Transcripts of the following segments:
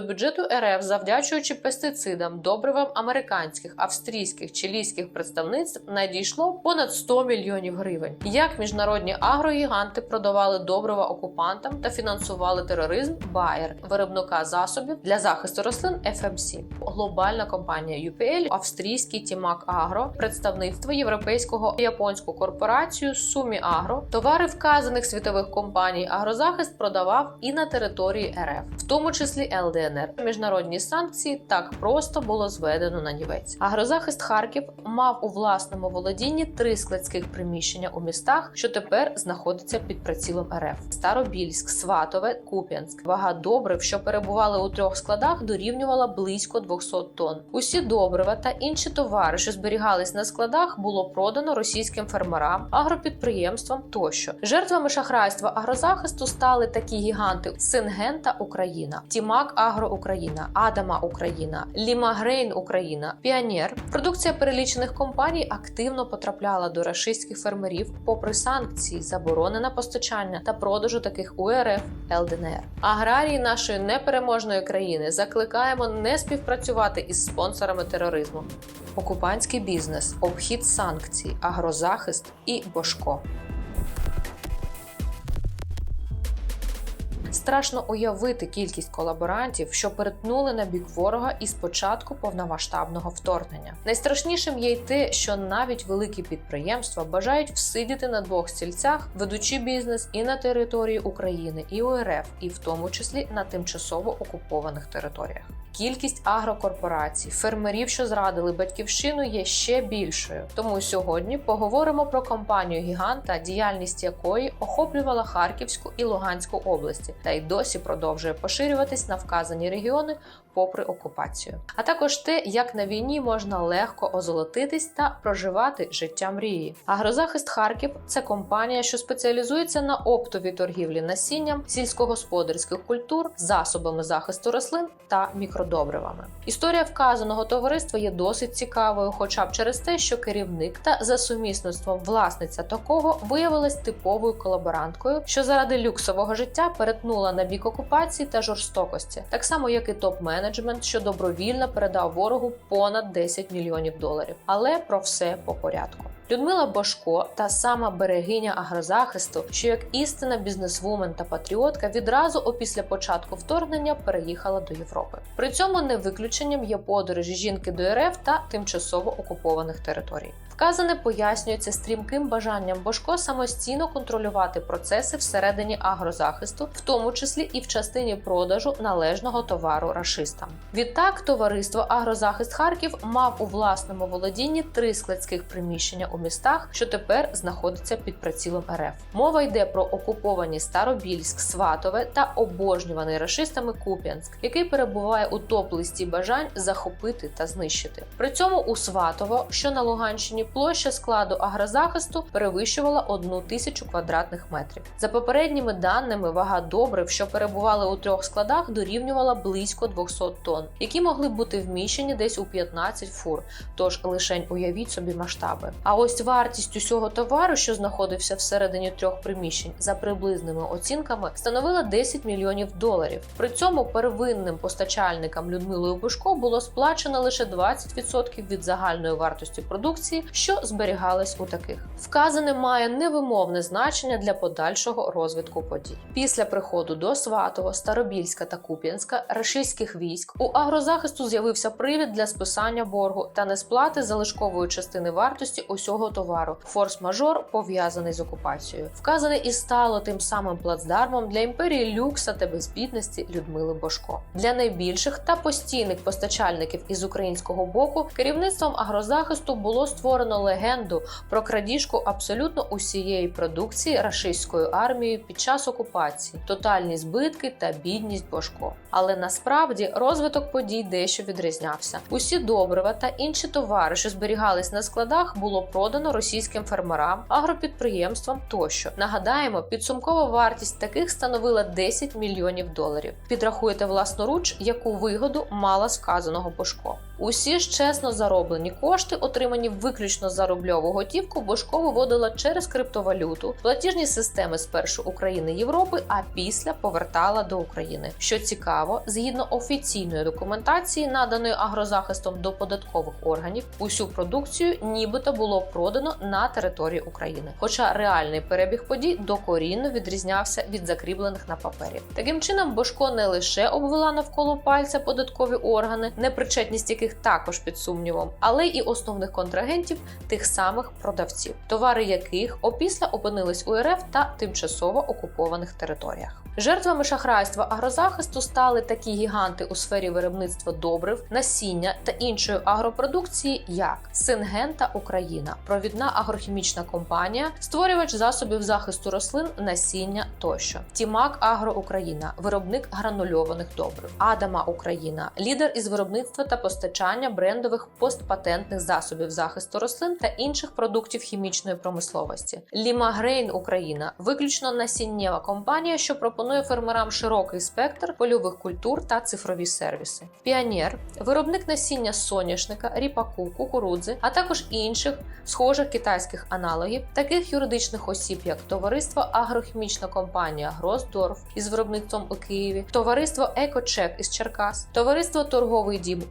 до бюджету РФ, завдячуючи пестицидам, добривам американських, австрійських, чилійських представництв, надійшло понад 100 мільйонів гривень. Як міжнародні агрогіганти продавали добрива окупантам та фінансували тероризм Bayer, виробника засобів для захисту рослин FMC. Глобальна компанія UPL, австрійський Тімак Агро, представництво європейського і японську корпорацію Сумі Агро, товари вказаних світових компаній агрозахист продавав і на території РФ, в тому числі ЛДНР. Міжнародні санкції так просто було зведено на нівець. Агрозахист Харків мав у власному володінні три складських приміщення у містах, що тепер знаходяться під прицілом РФ: Старобільськ, Сватове, Куп'янськ. Вага добрив, що перебували у трьох складах, дорівнювала близько 200 тонн. Усі добрива та інші товари, що зберігались на складах, було продано російським фермерам, агропідприємствам тощо. Жертвами шахрайства агрозахисту стали такі гіганти: Сингента Україна, Тімак Агро Україна, Адама Україна, Лімагрейн Україна, Піонер. Продукція перелічених компаній активно потрапляла до рашистських фермерів, попри санкції, заборони на постачання та продажу таких УРФ ЛДНР. Аграрії нашої непереможної країни закликаємо не співпрацювати із спонсорами тероризму. Окупантський бізнес, обхід санкцій, агрозахист і Бошко. Страшно уявити кількість колаборантів, що перетнули на бік ворога із початку повномасштабного вторгнення. Найстрашнішим є й те, що навіть великі підприємства бажають всидіти на двох стільцях, ведучи бізнес і на території України, і УРФ, і в тому числі на тимчасово окупованих територіях. Кількість агрокорпорацій, фермерів, що зрадили батьківщину, є ще більшою. Тому сьогодні поговоримо про компанію гіганта, діяльність якої охоплювала Харківську і Луганську області, та й досі продовжує поширюватись на вказані регіони попри окупацію. А також те, як на війні можна легко озолотитись та проживати життя мрії. Агрозахист Харків це компанія, що спеціалізується на оптовій торгівлі насінням, сільськогосподарських культур, засобами захисту рослин та мікродобривами. Історія вказаного товариства є досить цікавою, хоча б через те, що керівник та за сумісництвом власниця такого виявилась типовою колаборанткою, що заради люксового життя перетнула на бік окупації та жорстокості, так само як і топ-менеджмент, що добровільно передав ворогу понад 10 мільйонів доларів. Але про все по порядку. Людмила Бошко, та сама берегиня агрозахисту, що як істинна бізнесвумен та патріотка, відразу опісля початку вторгнення переїхала до Європи. При цьому не виключенням є подорожі жінки до РФ та тимчасово окупованих територій. Вказане пояснюється стрімким бажанням Бошко самостійно контролювати процеси всередині агрозахисту, в тому числі і в частині продажу належного товару рашистам. Відтак, товариство Агрозахист Харків мав у власному володінні три складських приміщення у містах, що тепер знаходяться під прицілом РФ. Мова йде про окуповані Старобільськ, Сватове та обожнюваний рашистами Куп'янськ, який перебуває у топ-листі бажань захопити та знищити. При цьому у Сватово, що на Луганщині, площа складу агрозахисту перевищувала одну тисячу квадратних метрів. За попередніми даними, вага добрив, що перебували у трьох складах, дорівнювала близько 200 тонн, які могли бути вміщені десь у 15 фур. Тож лишень уявіть собі масштаби. А ось вартість усього товару, що знаходився всередині трьох приміщень, за приблизними оцінками, становила 10 мільйонів доларів. При цьому первинним постачальникам Людмилою Бушко було сплачено лише 20% від загальної вартості продукції, що зберігалась у таких. Вказане має невимовне значення для подальшого розвитку подій. Після приходу до Сватого, Старобільська та Куп'янська рашистських військ у агрозахисту з'явився привід для списання боргу та несплати залишкової частини вартості усього товару. Форс-мажор пов'язаний з окупацією. Вказане і стало тим самим плацдармом для імперії люкса та безбідності Людмили Бошко. Для найбільших та постійних постачальників із українського боку керівництвом агрозахисту було створено легенду про крадіжку абсолютно усієї продукції рашистською армією під час окупації, тотальні збитки та бідність Бошко. Але насправді розвиток подій дещо відрізнявся. Усі добрива та інші товари, що зберігались на складах, було продано російським фермерам, агропідприємствам тощо. Нагадаємо, підсумкова вартість таких становила 10 мільйонів доларів. Підрахуєте власноруч, яку вигоду мала сказаного Бошко. Усі ж чесно зароблені кошти, отримані виключно за рубльову готівку, Бошко виводила через криптовалюту, платіжні системи спершу України Європи, а після повертала до України. Що цікаво, згідно офіційної документації, наданої агрозахистом до податкових органів, усю продукцію нібито було продано на території України. Хоча реальний перебіг подій докорінно відрізнявся від закріплених на папері. Таким чином, Бошко не лише обвела навколо пальця податкові органи, непричетність яких також під сумнівом, але й основних контрагентів тих самих продавців, товари яких опісля опинились у РФ та тимчасово окупованих територіях. Жертвами шахрайства агрозахисту стали такі гіганти у сфері виробництва добрив, насіння та іншої агропродукції, як Сингента Україна, провідна агрохімічна компанія, створювач засобів захисту рослин, насіння тощо, Тімак Агро Україна, виробник гранульованих добрив, Адама Україна, лідер із виробництва та постачання брендових постпатентних засобів захисту рослин та інших продуктів хімічної промисловості, Лімагрейн Україна, виключно насіннєва компанія, що пропонує фермерам широкий спектр польових культур та цифрові сервіси. Піонер, виробник насіння соняшника, ріпаку, кукурудзи, а також інших схожих китайських аналогів, таких юридичних осіб, як товариство Агрохімічна компанія Гросдорф із виробництвом у Києві, товариство Екочек із Черкас, товариство Торговий дім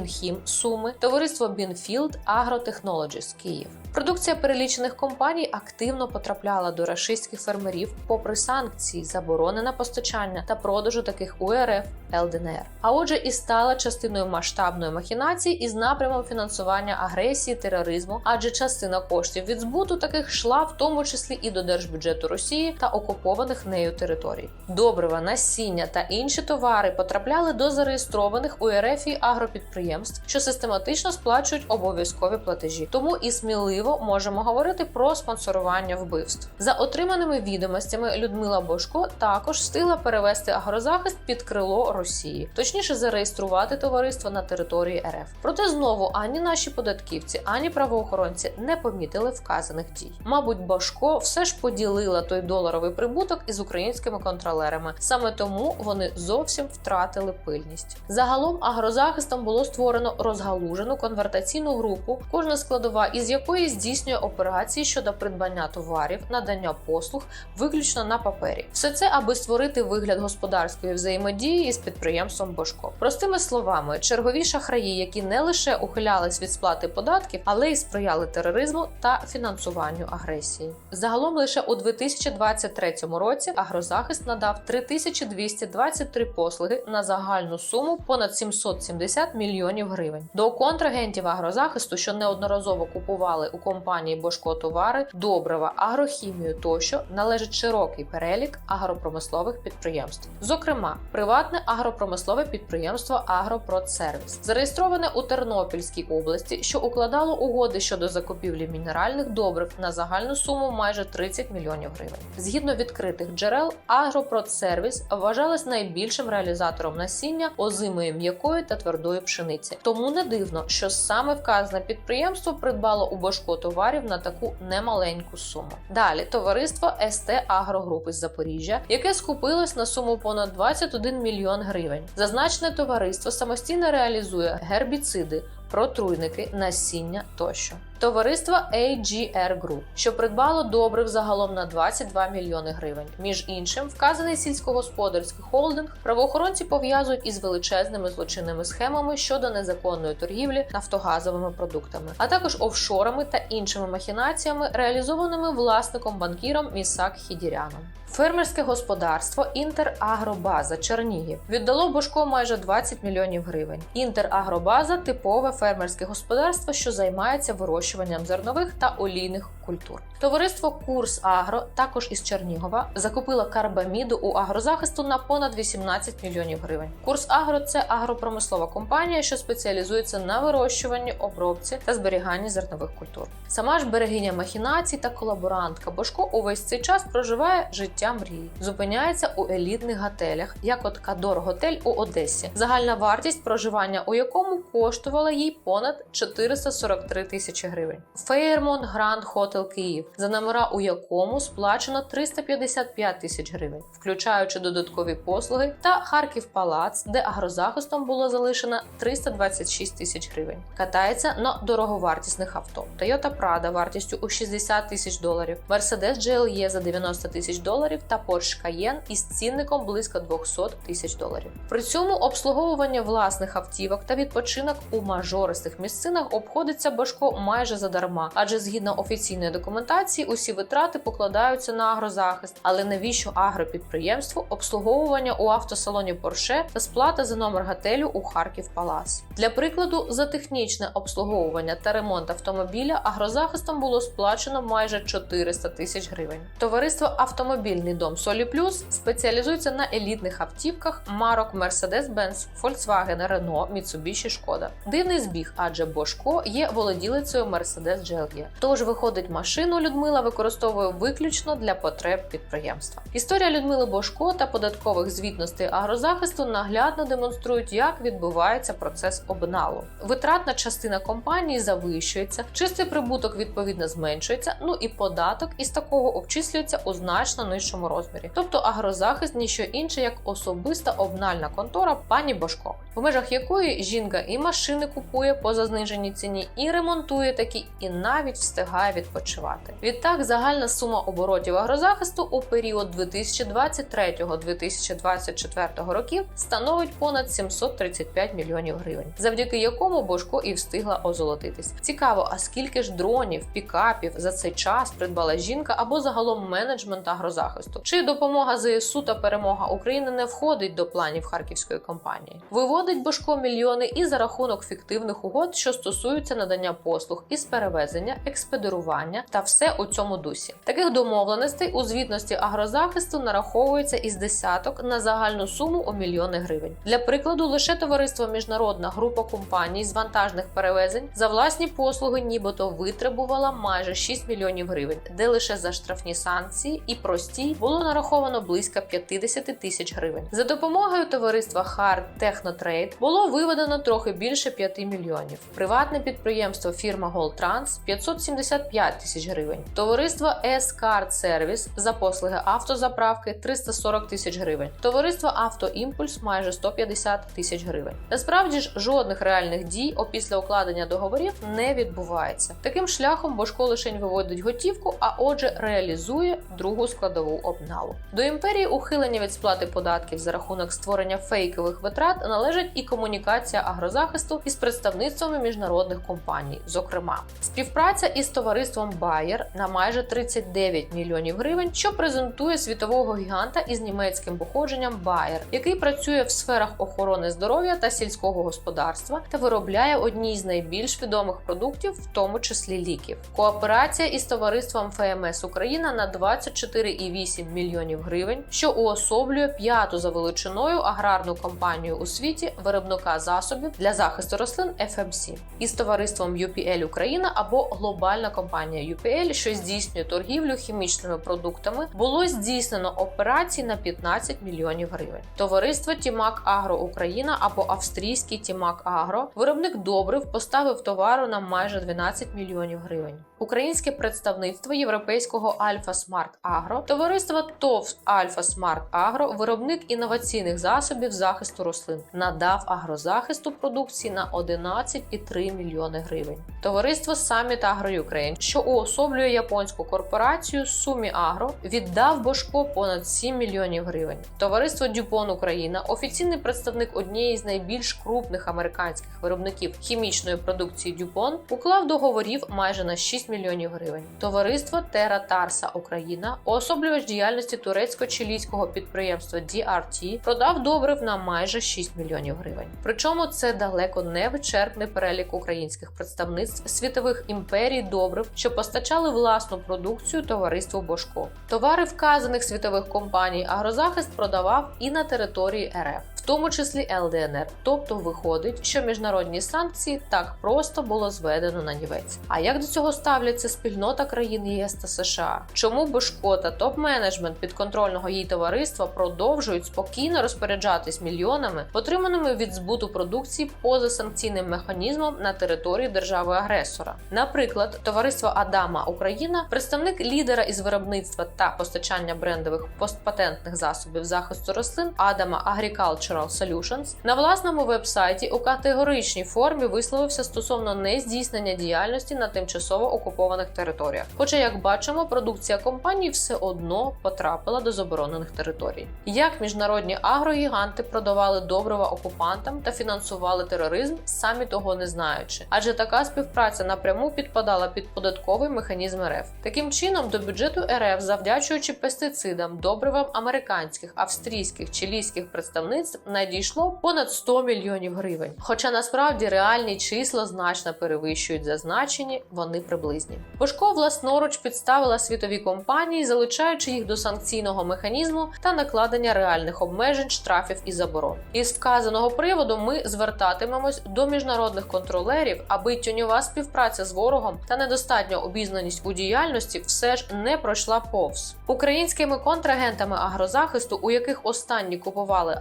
Укрмінхім Суми, товариство Бінфілд Агротехнолоджіс Київ. Продукція перелічених компаній активно потрапляла до рашистських фермерів попри санкції, заборони на постачання та продажу таких УРФ ЛДНР. А отже, і стала частиною масштабної махінації із напрямом фінансування агресії, тероризму, адже частина коштів від збуту таких йшла в тому числі і до держбюджету Росії та окупованих нею територій. Добрива, насіння та інші товари потрапляли до зареєстрованих у РФ агропідприємств, що систематично сплачують обов'язкові платежі. Тому і сміливо можемо говорити про спонсорування вбивств. За отриманими відомостями Людмила Бошко також встигла перевести агрозахист під крило Росії, точніше зареєструвати товариство на території РФ. Проте знову ані наші податківці, ані правоохоронці не помітили вказаних дій. Мабуть, Башко все ж поділила той доларовий прибуток із українськими контролерами. Саме тому вони зовсім втратили пильність. Загалом агрозахистом було створено розгалужену конвертаційну групу, кожна складова із якої здійснює операції щодо придбання товарів, надання послуг виключно на папері. Все це аби створити вигляд господарської взаємодії із підприємством Бошко. Простими словами, чергові шахраї, які не лише ухилялись від сплати податків, але й сприяли тероризму та фінансуванню агресії. Загалом лише у 2023 році агрозахист надав 3223 послуги на загальну суму понад 770 мільйонів гривень. До контрагентів агрозахисту, що неодноразово купували у компанії Бошко товари, добрива, агрохімію тощо належить широкий перелік агропромислових підприємств, зокрема, приватне агропромислове підприємство Агропродсервіс, зареєстроване у Тернопільській області, що укладало угоди щодо закупівлі мінеральних добрив на загальну суму майже 30 мільйонів гривень. Згідно відкритих джерел, Агропродсервіс вважалась найбільшим реалізатором насіння озимої м'якої та твердої пшениці. Тому не дивно, що саме вказане підприємство придбало у башко товарів на таку немаленьку суму. Далі товариство СТ Агрогруп із Запоріжжя, яке скупилось на суму понад 21 мільйон гривень. Зазначене товариство самостійно реалізує гербіциди. Протруйники, насіння тощо. Товариство AGR Group, що придбало добрив загалом на 22 мільйони гривень. Між іншим, вказаний сільськогосподарський холдинг правоохоронці пов'язують із величезними злочинними схемами щодо незаконної торгівлі нафтогазовими продуктами, а також офшорами та іншими махінаціями, реалізованими власником банкіром Місак Хідіряном. Фермерське господарство Інтерагробаза Чернігів віддало Бошко майже 20 мільйонів гривень. Інтерагробаза типове фермерське господарство, що займається вирощуванням зернових та олійних культур. Товариство Курс Агро, також із Чернігова, закупило карбаміду у агрозахисту на понад 18 мільйонів гривень. Курс Агро це агропромислова компанія, що спеціалізується на вирощуванні, обробці та зберіганні зернових культур. Сама ж берегиня махінацій та колаборантка Бошко увесь цей час проживає життя мрії, зупиняється у елітних готелях, як от Кадор Готель у Одесі, загальна вартість проживання у якому коштувала їй понад 443 тисячі гривень. Фейермон Гранд Хотел Київ, за номера у якому сплачено 355 тисяч гривень, включаючи додаткові послуги, та Харків Палац, де агрозахистом було залишено 326 тисяч гривень. Катається на дороговартісних авто. Toyota Prado вартістю у 60 тисяч доларів, Mercedes GLE за 90 тисяч доларів та Porsche Cayenne із цінником близько 200 тисяч доларів. При цьому обслуговування власних автівок та відпочинок у мажористих місцинах обходиться Башко майже задарма, адже згідно офіційної документації усі витрати покладаються на агрозахист. Але навіщо агропідприємству обслуговування у автосалоні Porsche та сплата за номер готелю у Харків Палас? Для прикладу, за технічне обслуговування та ремонт автомобіля агрозахистом було сплачено майже 400 тисяч гривень. Товариство Автомобільний дом Солі Плюс спеціалізується на елітних автівках марок Mercedes-Benz, Volkswagen, Renault, Mitsubishi, Шкода. Дивний збіг, адже Бошко є володілицею Mercedes GLE. Тож виходить, машину Людмила використовує виключно для потреб підприємства. Історія Людмили Бошко та податкових звітностей агрозахисту наглядно демонструють, як відбувається процес обналу. Витратна частина компанії завищується, чистий прибуток відповідно зменшується. Ну і податок із такого обчислюється у значно нижчому розмірі. Тобто агрозахист ніщо інше як особиста обнальна контора пані Бошко, в межах якої жінка і машини купує по зазниженій ціні, і ремонтує такі, і навіть встигає відпочивати. Відтак, загальна сума оборотів агрозахисту у період 2023-2024 років становить понад 735 мільйонів гривень, завдяки якому Бошко і встигла озолотитись. Цікаво, а скільки ж дронів, пікапів за цей час придбала жінка або загалом менеджмент агрозахисту? Чи допомога ЗСУ та перемога України не входить до планів харківської компанії? Виводить Бошко мільйони і за рахунок фіктивних угод, що стосуються надання послуг із перевезення, експедирування та все у цьому дусі. Таких домовленостей у звітності агрозахисту нараховується із десяток на загальну суму у мільйони гривень. Для прикладу, лише товариство Міжнародна група компаній з вантажних перевезень за власні послуги, нібито витребувала майже 6 мільйонів гривень, де лише за штрафні санкції і простій було нараховано близько 50 тисяч гривень. За допомогою товариства Hard Technotrade було виведено трохи більше 5 мільйонів. Приватне підприємство фірма Голтранс 575 тисяч гривень. Товариство S-Card Service за послуги автозаправки 340 тисяч гривень. Товариство Автоімпульс майже 150 тисяч гривень. Насправді ж жодних реальних дій опісля укладення договорів не відбувається. Таким шляхом Бошко лишень виводить готівку, а отже, реалізує другу складову обналу. До імперії ухилення від сплати податків за рахунок створення фейкових витрат належить і комунікація агрозахисту із представництвами міжнародних компаній, зокрема, співпраця із товариством Bayer на майже 39 мільйонів гривень, що презентує світового гіганта із німецьким походженням Bayer, який працює в сферах охорони здоров'я та сільського господарства та виробляє одні з найбільш відомих продуктів, в тому числі ліків. Кооперація із товариством ФМС Україна на 24,8 мільйонів гривень, що уособлює п'яту за величиною аграрну компанію у світі виробника засобів для захисту рослин FMC. із товариством UPL Україна або глобальна компанія UPL, що здійснює торгівлю хімічними продуктами, було здійснено операцій на 15 мільйонів гривень. Товариство Тімак Агро Україна або австрійський Тімак Агро, виробник добрив, поставив товару на майже 12 мільйонів гривень. Українське представництво європейського Альфа Смарт Агро, товариство ТОВ Альфа Смарт Агро, виробник інноваційних засобів захисту рослин, надав агрозахисту продукції на 11,3 мільйони гривень. Товариство Summit Agro Ukraine, що уособлює японську корпорацію Сумі Агро, віддав Бошко понад 7 мільйонів гривень. Товариство Дюпон Україна, офіційний представник однієї з найбільш крупних американських виробників хімічної продукції Дюпон, уклав договорів майже на 6 мільйонів гривень. Товариство Тера Тарса Україна, уособлювач діяльності турецько-чилійського підприємства DRT, продав добрив на майже 6 мільйонів гривень. Причому це далеко не вичерпний перелік українських представництв світових імперій добрив, що постачали власну продукцію товариству Бошко. Товари вказаних світових компаній агрозахист продавав і на території РФ. В тому числі ЛДНР. Тобто виходить, що міжнародні санкції так просто було зведено на нівець. А як до цього ставляться спільнота країн ЄС та США? Чому Бошко та топ-менеджмент підконтрольного їй товариства продовжують спокійно розпоряджатись мільйонами, отриманими від збуту продукції поза санкційним механізмом на території держави-агресора? Наприклад, товариство Адама Україна, представник лідера із виробництва та постачання брендових постпатентних засобів захисту рослин Адама Agricultural Solutions, на власному вебсайті у категоричній формі висловився стосовно нездійснення діяльності на тимчасово окупованих територіях. Хоча, як бачимо, продукція компанії все одно потрапила до заборонених територій. Як міжнародні агрогіганти продавали добрива окупантам та фінансували тероризм, самі того не знаючи, адже така співпраця напряму підпадала під податковий механізм РФ. Таким чином, до бюджету РФ, завдячуючи пестицидам, добривам американських, австрійських, чилійських представництв, надійшло понад 100 мільйонів гривень. Хоча насправді реальні числа значно перевищують зазначені, вони приблизні. Бошко власноруч підставила світові компанії, залучаючи їх до санкційного механізму та накладення реальних обмежень, штрафів і заборон. Із вказаного приводу ми звертатимемось до міжнародних контролерів, аби тюньова співпраця з ворогом та недостатня обізнаність у діяльності все ж не пройшла повз українськими контрагентами агрозахисту, у яких останні купували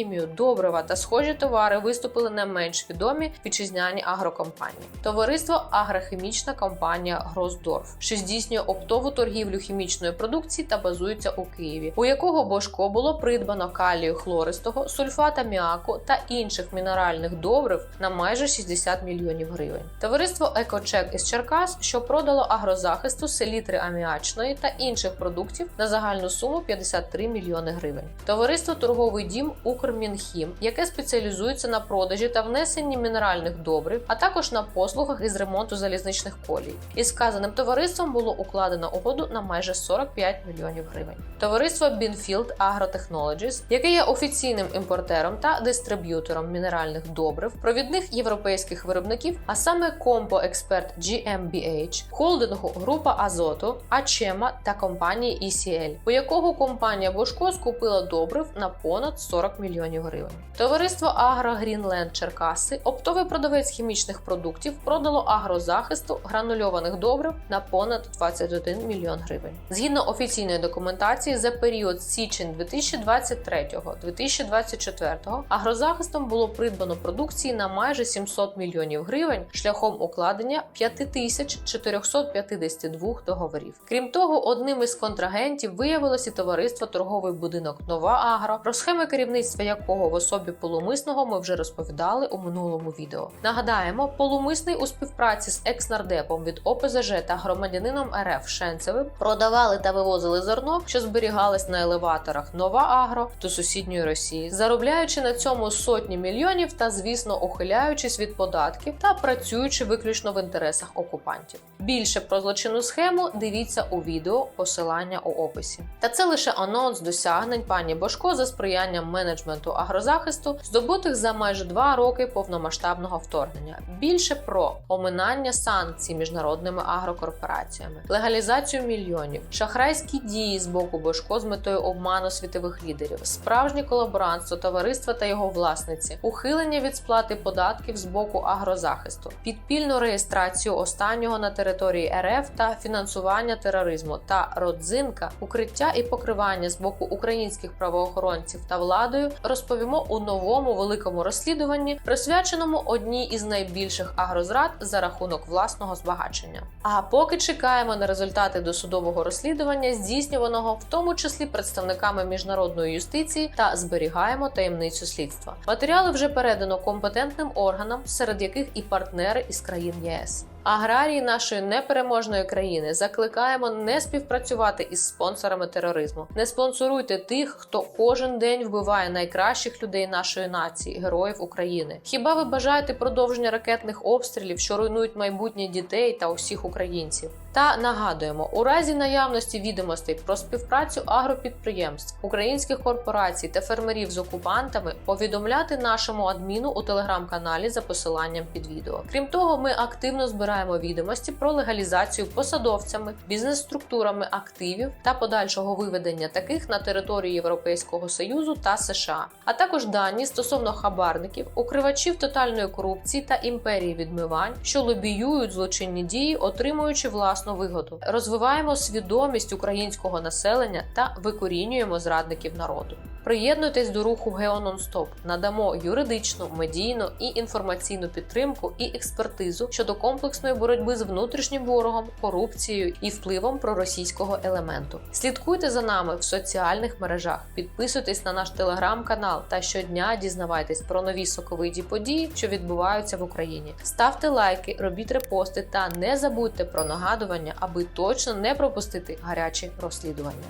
агрохімію, добрива та схожі товари, виступили не менш відомі вітчизняні агрокомпанії. Товариство Агрохімічна компанія Гроздорф, що здійснює оптову торгівлю хімічної продукції та базується у Києві, у якого Бошко було придбано калію хлористого, сульфат аміаку та інших мінеральних добрив на майже 60 мільйонів гривень. Товариство Екочек із Черкас, що продало агрозахисту селітри аміачної та інших продуктів на загальну суму 53 мільйони гривень. Товариство Торговий дім Укрмінхім, яке спеціалізується на продажі та внесенні мінеральних добрив, а також на послугах із ремонту залізничних колій. Із вказаним товариством було укладено угоду на майже 45 мільйонів гривень. Товариство Binfield Agrotechnologies, яке є офіційним імпортером та дистриб'ютором мінеральних добрив, провідних європейських виробників, а саме Expert GmbH, холдингу група Азоту, Ачема та компанії ECL, у якого компанія Бошко скупила добрив на понад 40 мільйонів гривень. Товариство Агро Greenland Черкаси, оптовий продавець хімічних продуктів, продало агрозахисту гранульованих добрив на понад 21 мільйон гривень. Згідно офіційної документації, за період січень 2023-2024 агрозахистом було придбано продукції на майже 700 мільйонів гривень шляхом укладення 5452 договорів. Крім того, одним із контрагентів виявилося товариство торговий будинок Нова Агро, про схеми керівництва якого в особі полумисного ми вже розповідали у минулому відео. Нагадаємо, полумисний у співпраці з екснардепом від ОПЗЖ та громадянином РФ Шенцевим продавали та вивозили зерно, що зберігалось на елеваторах Нова Агро до сусідньої Росії, заробляючи на цьому сотні мільйонів та, звісно, ухиляючись від податків та працюючи виключно в інтересах окупантів. Більше про злочинну схему дивіться у відео, посилання у описі. Та це лише анонс досягнень пані Бошко за сприянням менеджменту агрозахисту, здобутих за майже два роки повномасштабного вторгнення. Більше про оминання санкцій міжнародними агрокорпораціями, легалізацію мільйонів, шахрайські дії з боку Бошко з метою обману світових лідерів, справжнє колаборантство товариства та його власниці, ухилення від сплати податків з боку агрозахисту, підпільну реєстрацію останнього на території РФ та фінансування тероризму та родзинка, укриття і покривання з боку українських правоохоронців та владою розповімо у новому великому розслідуванні, присвяченому одній із найбільших агрозрад за рахунок власного збагачення. А поки чекаємо на результати досудового розслідування, здійснюваного в тому числі представниками міжнародної юстиції та зберігаємо таємницю слідства. Матеріали вже передано компетентним органам, серед яких і партнери із країн ЄС. Аграрії нашої непереможної країни закликаємо не співпрацювати із спонсорами тероризму. Не спонсоруйте тих, хто кожен день вбиває найкращих людей нашої нації, героїв України. Хіба ви бажаєте продовження ракетних обстрілів, що руйнують майбутнє дітей та усіх українців? Та нагадуємо, у разі наявності відомостей про співпрацю агропідприємств, українських корпорацій та фермерів з окупантами повідомляти нашому адміну у телеграм-каналі за посиланням під відео. Крім того, ми активно збираємо відомості про легалізацію посадовцями, бізнес-структурами активів та подальшого виведення таких на територію Європейського союзу та США, а також дані стосовно хабарників, укривачів тотальної корупції та імперії відмивань, що лобіюють злочинні дії, отримуючи власну вигоду. Розвиваємо свідомість українського населення та викорінюємо зрадників народу. Приєднуйтесь до руху Геононстоп. Надамо юридичну, медійну і інформаційну підтримку і експертизу щодо комплексної боротьби з внутрішнім ворогом, корупцією і впливом проросійського елементу. Слідкуйте за нами в соціальних мережах, підписуйтесь на наш телеграм-канал та щодня дізнавайтесь про нові соковиті події, що відбуваються в Україні. Ставте лайки, робіть репости та не забудьте про нагадування, аби точно не пропустити гарячі розслідування.